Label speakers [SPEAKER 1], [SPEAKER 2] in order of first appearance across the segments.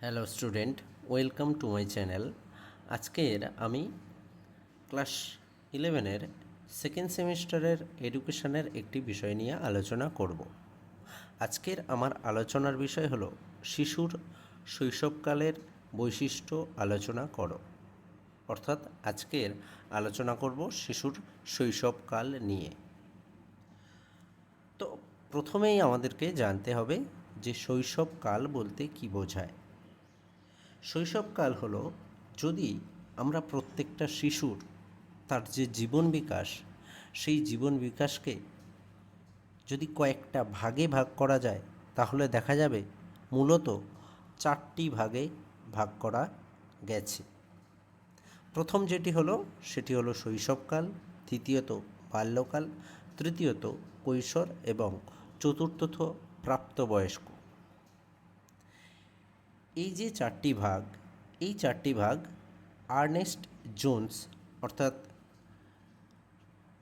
[SPEAKER 1] Hello student, welcome to my channel. আজকের আমি class ইলেভেনের সেকেন্ড সেমিস্টারের এডুকেশনের একটি বিষয় নিয়ে আলোচনা করব। আজকের আমার আলোচনার বিষয় হলো শিশুর শৈশবকালের বৈশিষ্ট্য আলোচনা করো। অর্থাৎ আজকের আলোচনা করব শিশুর শৈশবকাল নিয়ে। তো প্রথমেই আমাদেরকে জানতে হবে যে শৈশবকাল বলতে কি বোঝায়। শৈশবকাল হলো যদি আমরা প্রত্যেকটা শিশুর তার যে জীবন বিকাশ, সেই জীবন বিকাশকে যদি কয়েকটা ভাগে ভাগ করা যায়, তাহলে দেখা যাবে মূলত চারটি ভাগে ভাগ করা গেছে। প্রথম যেটি হলো, সেটি হলো শৈশবকাল, দ্বিতীয়ত বাল্যকাল, তৃতীয়ত কৈশোর এবং চতুর্থত প্রাপ্তবয়স্ক। এই যে চারটি ভাগ, এই চারটি ভাগ আর্নেস্ট জোন্স, অর্থাৎ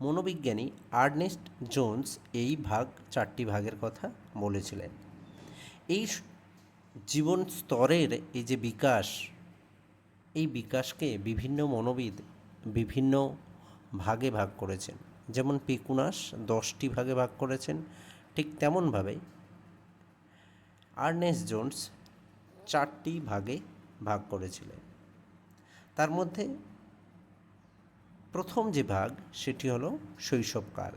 [SPEAKER 1] মনোবিজ্ঞানী আর্নেস্ট জোন্স এই ভাগ চারটি ভাগের কথা বলেছিলেন। এই জীবন স্তরের এই যে বিকাশ, এই বিকাশকে বিভিন্ন মনোবিদ বিভিন্ন ভাগে ভাগ করেছেন। যেমন পিকুনাস দশটি ভাগে ভাগ করেছেন, ঠিক তেমনভাবে আর্নেস্ট জোন্স চারটি ভাগে ভাগ করেছিলেন। তার মধ্যে প্রথম যে ভাগ, সেটি হলো শৈশবকাল।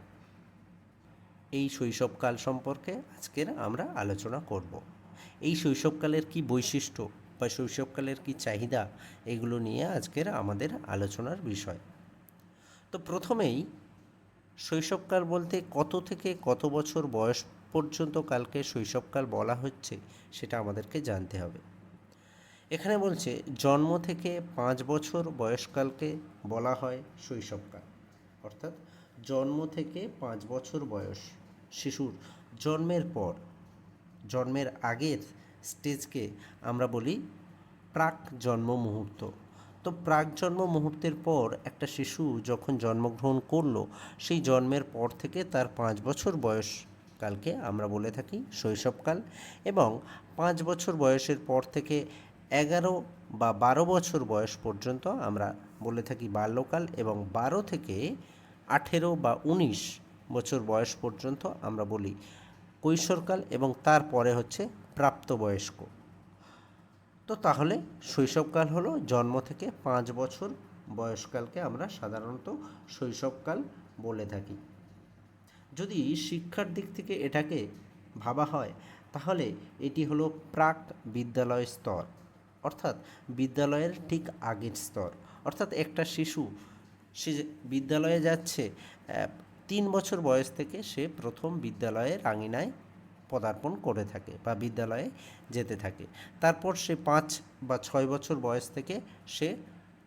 [SPEAKER 1] এই শৈশবকাল সম্পর্কে আজকের আমরা আলোচনা করব। এই শৈশবকালের কি বৈশিষ্ট্য বা শৈশবকালের কি চাহিদা, এগুলো নিয়ে আজকের আমাদের আলোচনার বিষয়। তো প্রথমেই শৈশবকাল বলতে কত থেকে কত বছর বয়স পর্যন্ত কালকে শৈশবকাল বলা হচ্ছে, সেটা আমাদেরকে জানতে হবে। এখানে বলছে, জন্ম থেকে পাঁচ বছর বয়সকালকে বলা হয় শৈশবকাল। অর্থাৎ জন্ম থেকে পাঁচ বছর বয়স শিশুর জন্মের পর, জন্মের আগের স্টেজকে আমরা বলি প্রাক জন্ম মুহূর্ত। তো প্রাক জন্ম মুহূর্তের পর একটা শিশু যখন জন্মগ্রহণ করল, সেই জন্মের পর থেকে তার পাঁচ বছর বয়স কালকে আমরা বলে থাকি শৈশবকাল এবং পাঁচ বছর বয়সের পর থেকে এগারো বা বারো বছর বয়স পর্যন্ত আমরা বলে থাকি বাল্যকাল এবং বারো থেকে আঠেরো বা উনিশ বছর বয়স পর্যন্ত আমরা বলি কৈশোরকাল এবং তারপরে হচ্ছে প্রাপ্তবয়স্ক। তো তাহলে শৈশবকাল হলো জন্ম থেকে পাঁচ বছর বয়সকালকে আমরা সাধারণত শৈশবকাল বলে থাকি। যদি শিক্ষার দিক থেকে এটাকে ভাবা হয়, তাহলে এটি হলো প্রাক বিদ্যালয় স্তর। অর্থাৎ বিদ্যালয়ের ঠিক আগের স্তর। অর্থাৎ একটা শিশু, সে বিদ্যালয়ে যাচ্ছে তিন বছর বয়স থেকে সে প্রথম বিদ্যালয়ের আঙিনায় পদার্পণ করে থাকে বা বিদ্যালয়ে যেতে থাকে। তারপর সে পাঁচ বা ছয় বছর বয়স থেকে সে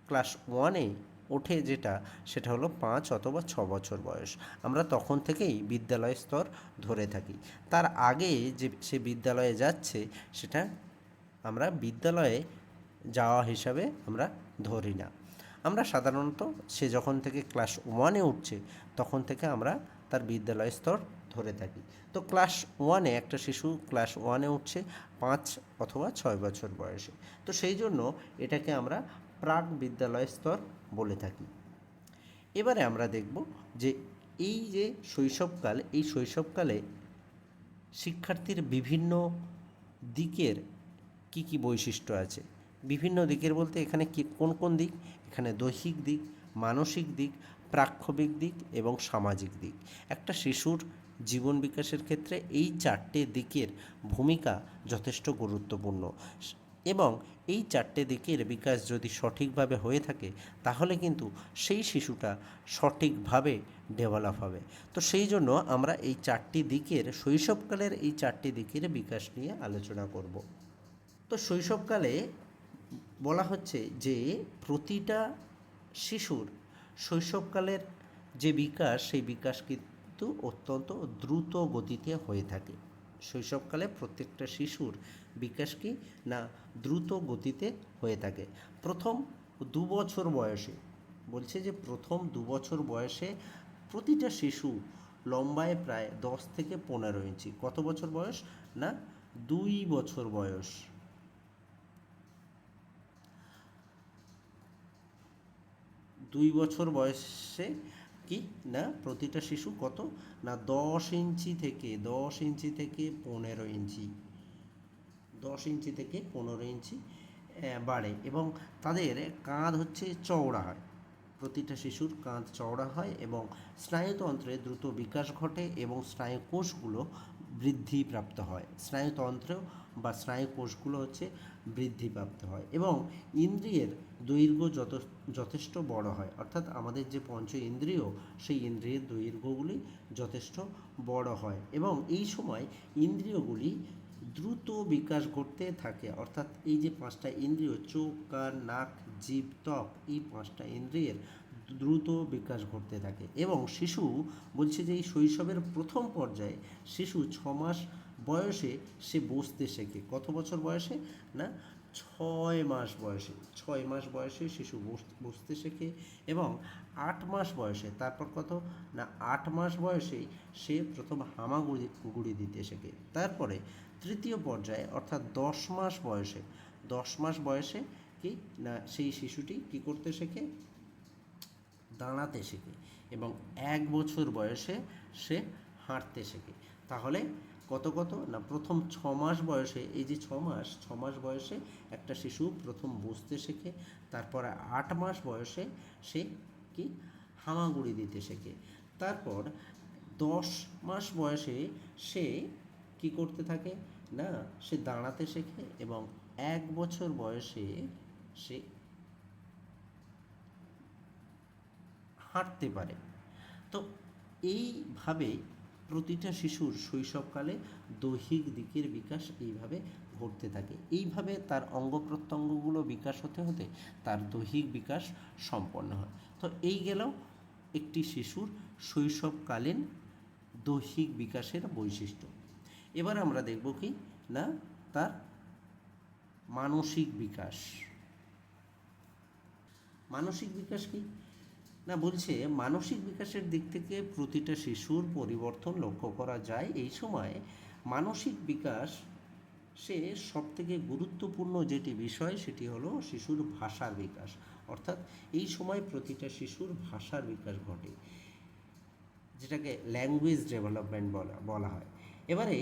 [SPEAKER 1] ক্লাস ওয়ানে ওঠে যেটা, সেটা হলো পাঁচ অথবা ছ বছর বয়স। আমরা তখন থেকেই বিদ্যালয় স্তর ধরে থাকি। তার আগে যে সে বিদ্যালয়ে যাচ্ছে, সেটা আমরা বিদ্যালয়ে যাওয়া হিসাবে আমরা ধরি না। আমরা সাধারণত সে যখন থেকে ক্লাস ওয়ানে উঠছে, তখন থেকে আমরা তার বিদ্যালয় স্তর ধরে থাকি। তো ক্লাস ওয়ানে একটা শিশু ক্লাস ওয়ানে উঠছে পাঁচ অথবা ছয় বছর বয়সে। তো সেই জন্য এটাকে আমরা প্রাক বিদ্যালয় স্তর বলে থাকি। এবারে আমরা দেখব যে এই যে শৈশবকাল, এই শৈশবকালে শিক্ষার্থীর বিভিন্ন দিকের কি কি বৈশিষ্ট্য আছে? বিভিন্ন দিকের বলতে এখানে কি, কোন কোন দিক? এখানে দৈহিক দিক, মানসিক দিক, প্রাক্ষবিক দিক এবং সামাজিক দিক। একটা শিশুর জীবন বিকাশের ক্ষেত্রে এই চারটে দিকের ভূমিকা যথেষ্ট গুরুত্বপূর্ণ। এবং এই চারটে দিকের বিকাশ যদি সঠিকভাবে হয়ে থাকে, তাহলে কিন্তু সেই শিশুটা সঠিকভাবে ডেভেলপ হবে। তো সেই জন্য আমরা এই চারটি দিকের, শৈশবকালের এই চারটি দিকের বিকাশ নিয়ে আলোচনা করব। তো শৈশবকালে বলা হচ্ছে যে প্রতিটা শিশুর শৈশবকালের যে বিকাশ, সেই বিকাশ কিন্তু অত্যন্ত দ্রুত গতিতে হয়ে থাকে। শৈশবকালে প্রত্যেকটা শিশুর বিকাশ কি না দ্রুত গতিতে হয়ে থাকে? প্রথম দু বছর বয়সে, বলছে যে প্রথম দু বছর বয়সে প্রতিটা শিশু লম্বায় প্রায় দশ থেকে পনেরো ইঞ্চি। কত বছর বয়স না দুই বছর বয়স? দুই বছর বয়সে কি? না, প্রতিটা শিশু কত? না, দশ ইঞ্চি থেকে, দশ ইঞ্চি থেকে পনেরো ইঞ্চি। দশ ইঞ্চি থেকে পনেরো ইঞ্চি বাড়ে। এবং তাদের কাঁধ হচ্ছে চওড়া হয় প্রতিটা শিশুর কাঁধ চওড়া হয় এবং স্নায়ুতন্ত্রে দ্রুত বিকাশ ঘটে এবং স্নায়ু কোষগুলো বৃদ্ধিপ্রাপ্ত হয়। স্নায়ুতন্ত্র বা স্নায়ু কোষগুলো হচ্ছে বৃদ্ধিপ্রাপ্ত হয় এবং ইন্দ্রিয়ের দৈর্ঘ্য যত, যথেষ্ট বড় হয়। অর্থাৎ আমাদের যে পঞ্চ ইন্দ্রিয়, সেই ইন্দ্রিয়ের দৈর্ঘ্যগুলি যথেষ্ট বড় হয় এবং এই সময় ইন্দ্রিয়গুলি দ্রুত বিকাশ ঘটতে থাকে। অর্থাৎ এই যে পাঁচটা ইন্দ্রিয়, চোখ, কান, নাক জীব ত্বক, এই পাঁচটা ইন্দ্রিয়ের দ্রুত বিকাশ ঘটতে থাকে। এবং শিশু বলছে যে, এই শৈশবের প্রথম পর্যায়ে শিশু ছ মাস বয়সে সে বসতে শেখে। কত বছর বয়সে? না, ছয় মাস বয়সে। ছয় মাস বয়সে শিশু বস- বসতে শেখে এবং আট মাস বয়সে, তারপর কত? না, আট মাস বয়সেই সে প্রথম হামাগুড়ি, গুড়ি দিতে শেখে। তারপরে তৃতীয় পর্যায়ে, অর্থাৎ দশ মাস বয়সে, দশ মাস বয়সে কি? না, সেই শিশুটি কি করতে শেখে? দাঁড়াতে শেখে এবং এক বছর বয়সে সে হাঁটতে শেখে। তাহলে কত কত? না, প্রথম ছ মাস বয়সে, এই যে ছ মাস ছ মাস বয়সে একটা শিশু প্রথম বসতে শেখে, তারপরে আট মাস বয়সে সে কি? হামাগুড়ি দিতে শেখে। তারপর দশ মাস বয়সে সে কি করতে থাকে? না, সে দাঁড়াতে শেখে এবং এক বছর বয়সে সে হাঁটতে পারে। তো এইভাবে প্রতিটা শিশুর শৈশবকালে দৈহিক দিকের বিকাশ এইভাবে ঘটতে থাকে। এইভাবে তার অঙ্গ প্রত্যঙ্গগুলো বিকাশ হতে হতে তার দৈহিক বিকাশ সম্পন্ন হয়। তো এই গেল একটি শিশুর শৈশবকালীন দৈহিক বিকাশের বৈশিষ্ট্য। এবার আমরা দেখব কি? না, তার মানসিক বিকাশ। মানসিক বিকাশ কি? না, বলছে মানসিক বিকাশের দিক থেকে প্রতিটা শিশুর পরিবর্তন লক্ষ্য করা যায়। এই সময় মানসিক বিকাশ সে সবথেকে গুরুত্বপূর্ণ যেটি বিষয়, সেটি হলো শিশুর ভাষার বিকাশ। অর্থাৎ এই সময় প্রতিটা শিশুর ভাষার বিকাশ ঘটে, যেটাকে ল্যাঙ্গুয়েজ ডেভেলপমেন্ট বলা বলা হয়। এবারে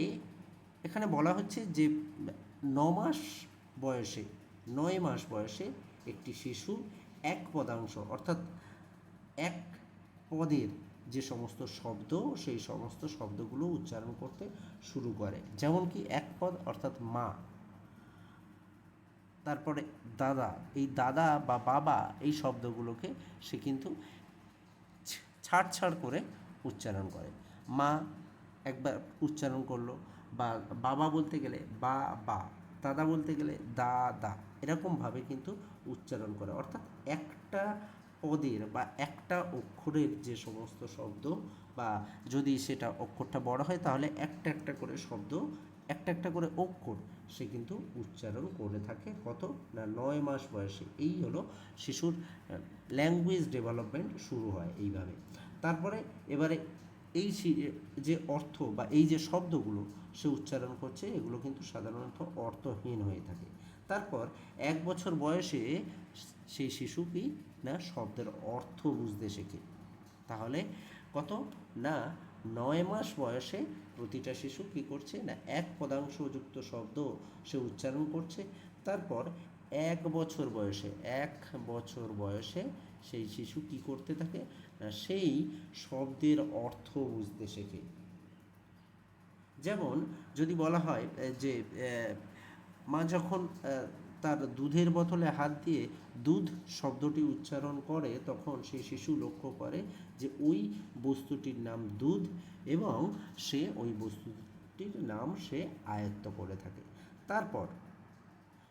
[SPEAKER 1] এখানে বলা হচ্ছে যে ন মাস বয়সে, নয় মাস বয়সে একটি শিশু এক পদাংশ, অর্থাৎ এক পদের যে সমস্ত শব্দ, সেই সমস্ত শব্দগুলো উচ্চারণ করতে শুরু করে। যেমন কি এক পদ, অর্থাৎ মা। তারপরে দাদা। এই দাদা বা বাবা এই শব্দগুলোকে সে কিন্তু ছাড় ছাড় করে উচ্চারণ করে। মা একবার উচ্চারণ করল বা বাবা বলতে গেলে বা বা। দাদা বলতে গেলে দা দা এরকমভাবে কিন্তু উচ্চারণ করে। অর্থাৎ একটা পদের বা একটা অক্ষরের যে সমস্ত শব্দ বা যদি সেটা অক্ষরটা বড় হয় তাহলে একটা একটা করে শব্দ, একটা একটা করে অক্ষর সে কিন্তু উচ্চারণ করে থাকে। কত? না, নয় মাস বয়সে। এই হলো শিশুর ল্যাঙ্গুয়েজ ডেভেলপমেন্ট শুরু হয় এইভাবে। তারপরে এবারে এই যে অর্থ বা এই যে শব্দগুলো সে উচ্চারণ করছে, এগুলো কিন্তু সাধারণত অর্থহীন হয়ে থাকে। তারপর এক বছর বয়সে সেই শিশু কি না শব্দের অর্থ বুঝতে শেখে। তাহলে কত? না, নয় মাস বয়সে প্রতিটা শিশু কি করছে? না, এক পদাংশযুক্ত শব্দ সে উচ্চারণ করছে। তারপর এক বছর বয়সে, এক বছর বয়সে সেই শিশু কি করতে থাকে? সেই শব্দের অর্থ বুঝতে শেখে। যেমন যদি বলা হয় যে মা যখন তার দুধের বোতলে হাত দিয়ে দুধ শব্দটি উচ্চারণ করে, তখন সেই শিশু লক্ষ্য করে যে ওই বস্তুটির নাম দুধ এবং সে ওই বস্তুটির নাম সে আয়ত্ত করে থাকে। তারপর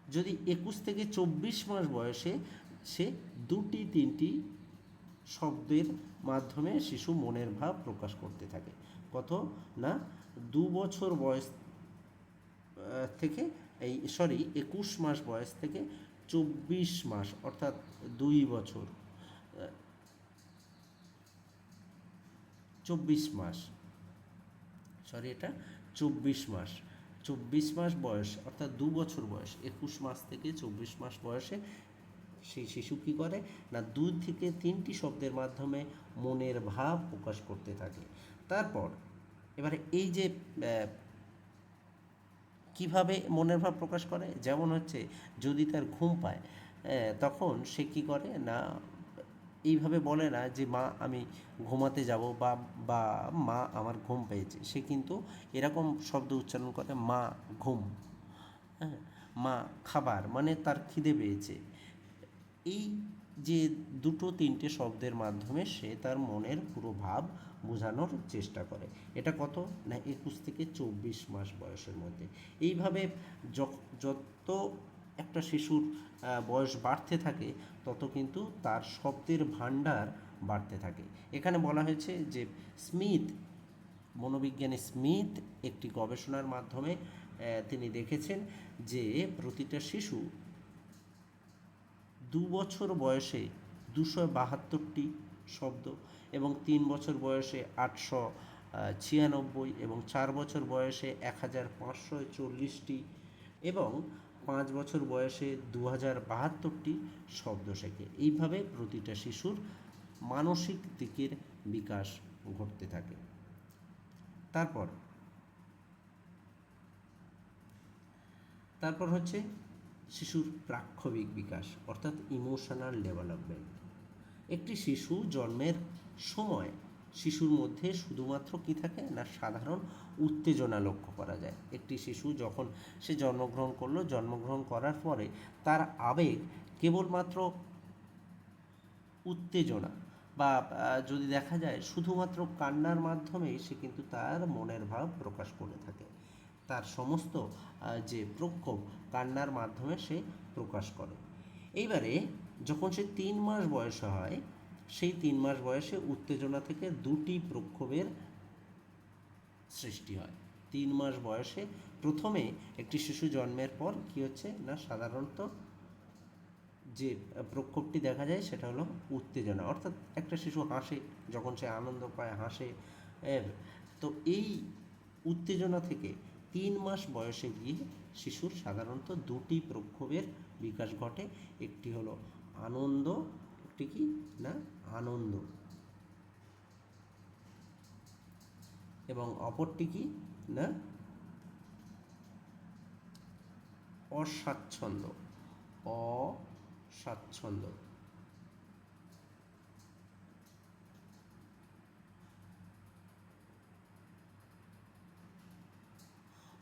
[SPEAKER 1] যদি একুশ থেকে চব্বিশ মাস বয়সে সে দুটি, তিনটি শব্দের মাধ্যমে শিশু মনের ভাব প্রকাশ করতে থাকে। কত না, দু বছর বয়স থেকে এই সরি একুশ মাস বয়স থেকে চব্বিশ মাস, অর্থাৎ দুই বছর চব্বিশ মাস সরি এটা, চব্বিশ মাস চব্বিশ মাস বয়স, অর্থাৎ দু বছর বয়স, একুশ মাস থেকে চব্বিশ মাস বয়সে সেই শিশু কী করে? না দুই থেকে তিনটি শব্দের মাধ্যমে মনের ভাব প্রকাশ করতে থাকে। তারপর এবারে এই যে কীভাবে মনের ভাব প্রকাশ করে? যেমন হচ্ছে যদি তার ঘুম পায় তখন সে কী করে? না, এইভাবে বলে না যে, মা, আমি ঘুমাতে যাব বা বা মা আমার ঘুম পেয়েছে। সে কিন্তু এরকম শব্দ উচ্চারণ করে, মা, ঘুম। হ্যাঁ মা, খাবার। মানে তার খিদে পেয়েছে। এই যে দুটো তিনটে শব্দের মাধ্যমে সে তার মনের পুরো ভাব বোঝানোর চেষ্টা করে। এটা কত? না, একুশ থেকে চব্বিশ মাস বয়সের মধ্যে। এইভাবে যত একটা শিশুর বয়স বাড়তে থাকে, তত কিন্তু তার শব্দের ভাণ্ডার বাড়তে থাকে। এখানে বলা হয়েছে যে স্মিথ মনোবিজ্ঞানী স্মিথ একটি গবেষণার মাধ্যমে তিনি দেখেছেন যে প্রতিটা শিশু দু বছর বয়সে দুশো বাহাত্তরটি শব্দ এবং তিন বছর বয়সে আটশো ছিয়ানব্বই এবং চার বছর বয়সে এক হাজার পাঁচশো চল্লিশটি এবং পাঁচ বছর বয়সে দু হাজার বাহাত্তরটি শব্দ শেখে। এইভাবে প্রতিটা শিশুর মানসিক দিকের বিকাশ ঘটতে থাকে। তারপর তারপর হচ্ছে শিশুর প্রাক্ষবিক বিকাশ, অর্থাৎ ইমোশনাল ডেভেলপমেন্ট একটি শিশু জন্মের সময় শিশুর মধ্যে শুধুমাত্র কি থাকে না, সাধারণ উত্তেজনা লক্ষ্য করা যায়। একটি শিশু যখন সে জন্মগ্রহণ করল, জন্মগ্রহণ করার পরে তার আবেগ কেবলমাত্র উত্তেজনা বা যদি দেখা যায় শুধুমাত্র কান্নার মাধ্যমেই সে কিন্তু তার মনের ভাব প্রকাশ করে থাকে। তার সমস্ত যে প্রক্ষোভ কান্নার মাধ্যমে সে প্রকাশ করে। এইবারে যখন সে তিন মাস বয়সে হয়, সেই তিন মাস বয়সে উত্তেজনা থেকে দুটি প্রক্ষোভের সৃষ্টি হয়। তিন মাস বয়সে প্রথমে একটি শিশু জন্মের পর কি হচ্ছে না, সাধারণত যে প্রক্ষোভটি দেখা যায় সেটা হলো উত্তেজনা। অর্থাৎ একটা শিশু হাসে, যখন সে আনন্দ পায়, হাসে তো এই উত্তেজনা থেকে তিন মাস বয়সে গিয়ে শিশুর সাধারণত দুটি প্রক্ষোভের বিকাশ ঘটে। একটি হলো আনন্দ, একটি কি? না, আনন্দ। এবং অপরটি কি? না, অস্বাচ্ছন্দ্য। অস্বাচ্ছন্দ্য।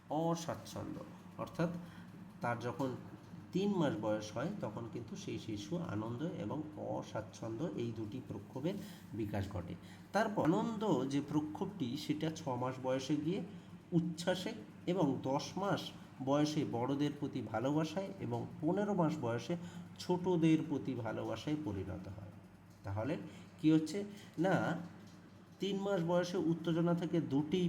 [SPEAKER 1] অস্বাচ্ছন্দ্য। অর্থাৎ তার যখন তিন মাস বয়স হয়, তখন কিন্তু সেই শিশু আনন্দ এবং অস্বাচ্ছন্দ্য এই দুটি প্রক্ষোভের বিকাশ ঘটে। তারপর আনন্দ যে প্রক্ষোভটি, সেটা ছ মাস বয়সে গিয়ে উচ্ছ্বাসে এবং দশ মাস বয়সে বড়দের প্রতি ভালোবাসায় এবং পনেরো মাস বয়সে ছোটদের প্রতি ভালোবাসায় পরিণত হয়। তাহলে কি হচ্ছে? না, তিন মাস বয়সে উত্তেজনা থেকে দুটি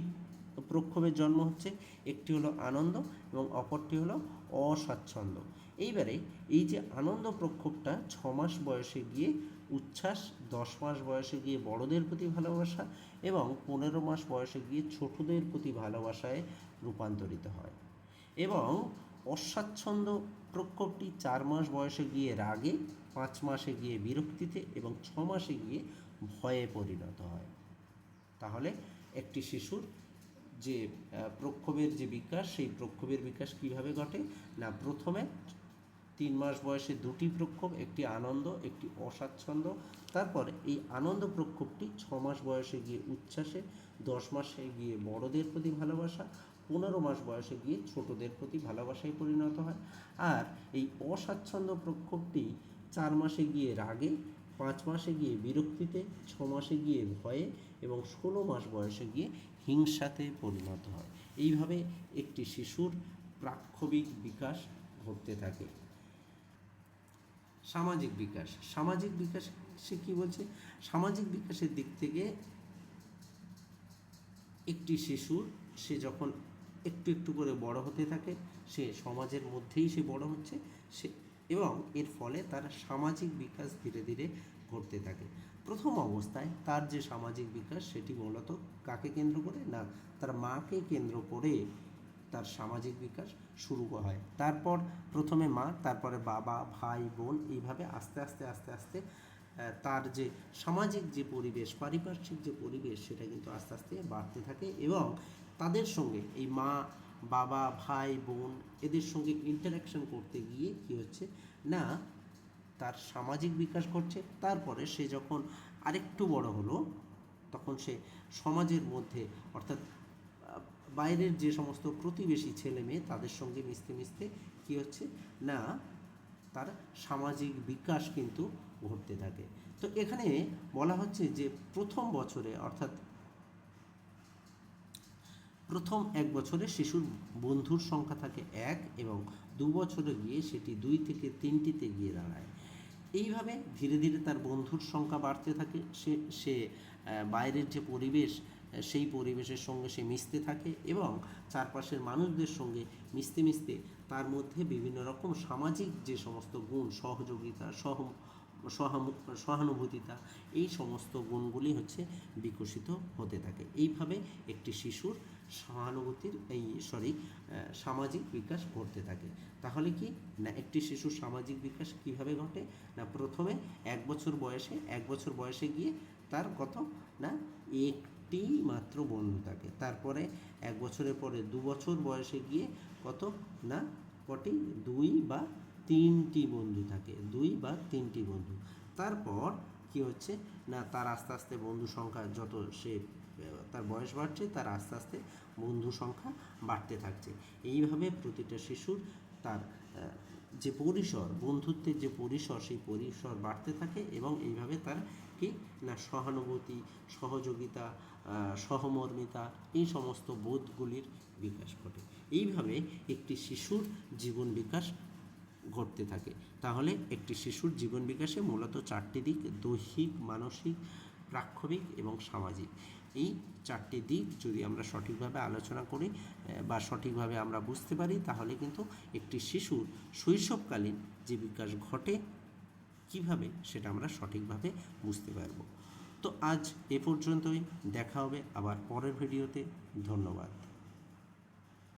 [SPEAKER 1] প্রক্ষোভের জন্ম হচ্ছে, একটি হলো আনন্দ এবং অপরটি হলো অস্বাচ্ছন্দ্য। এইবারে এই যে আনন্দ প্রক্ষোভটা ছ মাস বয়সে গিয়ে, উচ্ছ্বাস দশ মাস বয়সে গিয়ে বড়দের প্রতি ভালোবাসা এবং পনেরো মাস বয়সে গিয়ে ছোটদের প্রতি ভালোবাসায় রূপান্তরিত হয়। এবং অস্বাচ্ছন্দ্য প্রক্ষোভটি চার মাস বয়সে গিয়ে রাগে, পাঁচ মাসে গিয়ে বিরক্তিতে এবং ছ মাসে গিয়ে ভয়ে পরিণত হয়। তাহলে একটি শিশুর যে প্রক্ষোভের যে বিকাশ, সেই প্রক্ষোভের বিকাশ কীভাবে ঘটে? না, প্রথমে তিন মাস বয়সে দুটি প্রক্ষোভ, একটি আনন্দ, একটি অস্বাচ্ছন্দ্য। তারপর এই আনন্দ প্রক্ষোভটি ছ মাস বয়সে গিয়ে উচ্ছ্বাসে, দশ মাসে গিয়ে বড়দের প্রতি ভালোবাসা, পনেরো মাস বয়সে গিয়ে ছোটদের প্রতি ভালোবাসায় পরিণত হয়। আর এই অস্বাচ্ছন্দ্য প্রক্ষোভটি চার মাসে গিয়ে রাগে, পাঁচ মাসে গিয়ে বিরক্তিতে, ছ মাসে গিয়ে ভয়ে এবং ষোলো মাস বয়সে গিয়ে হিংসাতে পরিণত হয়। এইভাবে একটি শিশুর প্রাক্ষবিক বিকাশ ঘটতে থাকে। সামাজিক বিকাশ। সামাজিক বিকাশ সে কী বলছে? সামাজিক বিকাশের দিক থেকে একটি শিশুর সে যখন একটু একটু করে বড় হতে থাকে, সে সমাজের মধ্যেই সে বড় হচ্ছে, সে এবং এর ফলে তার সামাজিক বিকাশ ধীরে ধীরে ঘটতে থাকে। প্রথম অবস্থায় তার যে সামাজিক বিকাশ সেটি মূলত কাকে কেন্দ্র করে? না, তার মাকে কেন্দ্র করে তার সামাজিক বিকাশ শুরু হয়। তারপর প্রথমে মা, তারপরে বাবা, ভাই, বোন এইভাবে আস্তে আস্তে আস্তে আস্তে তার যে সামাজিক যে পরিবেশ, পারিপার্শ্বিক যে পরিবেশ সেটা কিন্তু আস্তে আস্তে বাড়তে থাকে এবং তাদের সঙ্গে এই মা, বাবা, ভাই, বোন এদের সঙ্গে ইন্টারাকশন করতে গিয়ে কি হচ্ছে? না তার সামাজিক বিকাশ ঘটছে। তারপরে সে যখন আরেকটু বড় হলো, তখন সে সমাজের মধ্যে অর্থাৎ বাইরের যে সমস্ত প্রতিবেশী ছেলে মেয়ে তাদের সঙ্গে মিশতে মিশতে কী হচ্ছে? না, তার সামাজিক বিকাশ কিন্তু ঘটতে থাকে। তো এখানে বলা হচ্ছে যে প্রথম বছরে অর্থাৎ প্রথম এক বছরে শিশুর বন্ধুর সংখ্যা থাকে এক এবং দু বছরে গিয়ে সেটি দুই থেকে তিনটিতে গিয়ে দাঁড়ায়। এইভাবে ধীরে ধীরে তার বন্ধুর সংখ্যা বাড়তে থাকে, সে সে বাইরের যে পরিবেশ সেই পরিবেশের সঙ্গে সে মিশতে থাকে এবং চারপাশের মানুষদের সঙ্গে মিশতে মিশতে তার মধ্যে বিভিন্ন রকম সামাজিক যে সমস্ত গুণ, সহযোগিতা, সহ সহানুভূতিতা, এই সমস্ত গুণগুলি হচ্ছে বিকশিত হতে থাকে। এইভাবে একটি শিশুর সহানুভূতির এই সরি সামাজিক বিকাশ ঘটতে থাকে। তাহলে কি? না, একটি শিশুর সামাজিক বিকাশ কীভাবে ঘটে? না, প্রথমে এক বছর বয়সে, এক বছর বয়সে গিয়ে তার কত? না, একটি মাত্র বন্ধু থাকে। তারপরে এক বছরের পরে দু বছর বয়সে গিয়ে কত? না, কটি? দুই বা তিনটি বন্ধু থাকে, দুই বা তিনটি বন্ধু। তারপর কি হচ্ছে? না, তার আস্তে আস্তে বন্ধু সংখ্যা যত সে, তার বয়স বাড়ছে, তার আস্তে আস্তে বন্ধু সংখ্যা বাড়তে থাকছে। এইভাবে প্রতিটা শিশুর তার, যে পরিসর, বন্ধুত্বের যে পরিসর, সেই পরিসর বাড়তে থাকে এবং এইভাবে তার কি? না, সহানুভূতি, সহযোগিতা সহমর্মিতা, এই সমস্ত বোধগুলির বিকাশ ঘটে। এইভাবে একটি শিশুর জীবন বিকাশ ঘটতে থাকে। তাহলে একটি শিশুর জীবন বিকাশে মূলত চারটি দিক, দৈহিক, মানসিক, প্রাক্ষবিক এবং সামাজিক। এই চারটি দিক যদি আমরা সঠিকভাবে আলোচনা করি বা সঠিকভাবে আমরা বুঝতে পারি, তাহলে কিন্তু একটি শিশুর শৈশবকালীন যে বিকাশ ঘটে, কীভাবে সেটা আমরা সঠিকভাবে বুঝতে পারব। তো আজ এ পর্যন্তই। দেখা হবে আবার পরের ভিডিওতে। ধন্যবাদ।